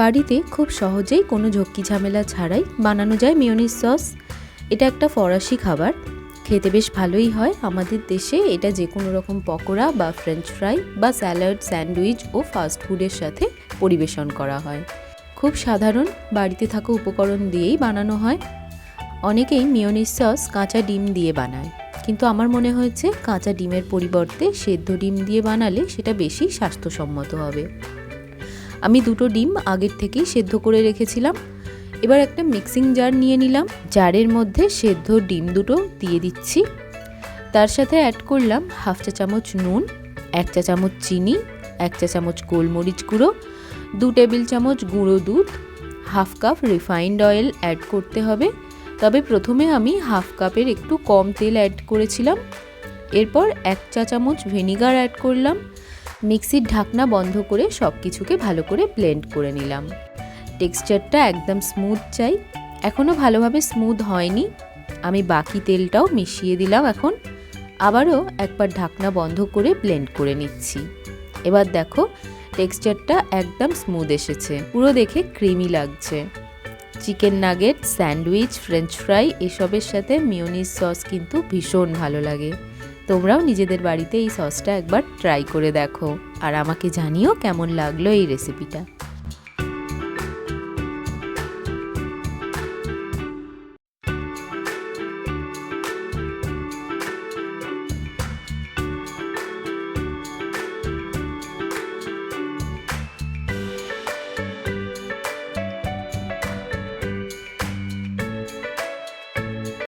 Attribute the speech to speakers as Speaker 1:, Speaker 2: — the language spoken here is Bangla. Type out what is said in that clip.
Speaker 1: বাড়িতে খুব সহজেই কোনো ঝক্কি ঝামেলা ছাড়াই বানানো যায় মিওনিস সস। এটা একটা ফরাসি খাবার। খেতে বেশ ভালোই হয় আমাদের দেশে। এটা যে কোনো রকম পকোড়া বা ফ্রেঞ্চ ফ্রাই বা স্যালাড স্যান্ডউইচ ও ফাস্ট ফুডের সাথে পরিবেশন করা হয়। খুব সাধারণ, বাড়িতে থাকা উপকরণ দিয়েই বানানো হয়। অনেকেই মিওনিস সস কাঁচা ডিম দিয়ে বানায়। কিন্তু আমার মনে হয়েছে কাঁচা ডিমের পরিবর্তে সেদ্ধ ডিম দিয়ে বানালে সেটা বেশি স্বাস্থ্যসম্মত হবে। আমি দুটো ডিম আগের থেকেই সেদ্ধ করে রেখেছিলাম। এবার একটা মিক্সিং জার নিয়ে নিলাম। জারের মধ্যে সেদ্ধ ডিম দুটো দিয়ে দিচ্ছি। তার সাথে অ্যাড করলাম হাফ চা চামচ নুন, এক চা চামচ চিনি, এক চা চামচ গোলমরিচ গুঁড়ো, দু টেবিল চামচ গুঁড়ো দুধ half cup refined oil add করতে হবে। তবে প্রথমে আমি হাফ কাপের একটু কম তেল অ্যাড করেছিলাম। এরপর এক চা চামচ ভিনিগার অ্যাড করলাম। মিক্সির ঢাকনা বন্ধ করে সব কিছুকে ভালো করে ব্লেন্ড করে নিলাম। টেক্সচারটা একদম স্মুথ চাই। এখনও ভালোভাবে স্মুথ হয়নি। আমি বাকি তেলটাও মিশিয়ে দিলাম এখন। আবারও একবার ঢাকনা বন্ধ করে ব্লেন্ড করে নিচ্ছি। এবার দেখো, টেক্সচারটা একদম স্মুথ এসেছে। পুরো দেখে ক্রিমি লাগছে। Chicken nugget, sandwich, french fry এসবের সাথে মিওনিস সস কিন্তু ভীষণ ভালো লাগে। তোমরাও নিজেদের বাড়িতে এই সসটা একবার ট্রাই করে দেখো। আর আমাকে জানিও কেমন লাগল এই রেসিপিটা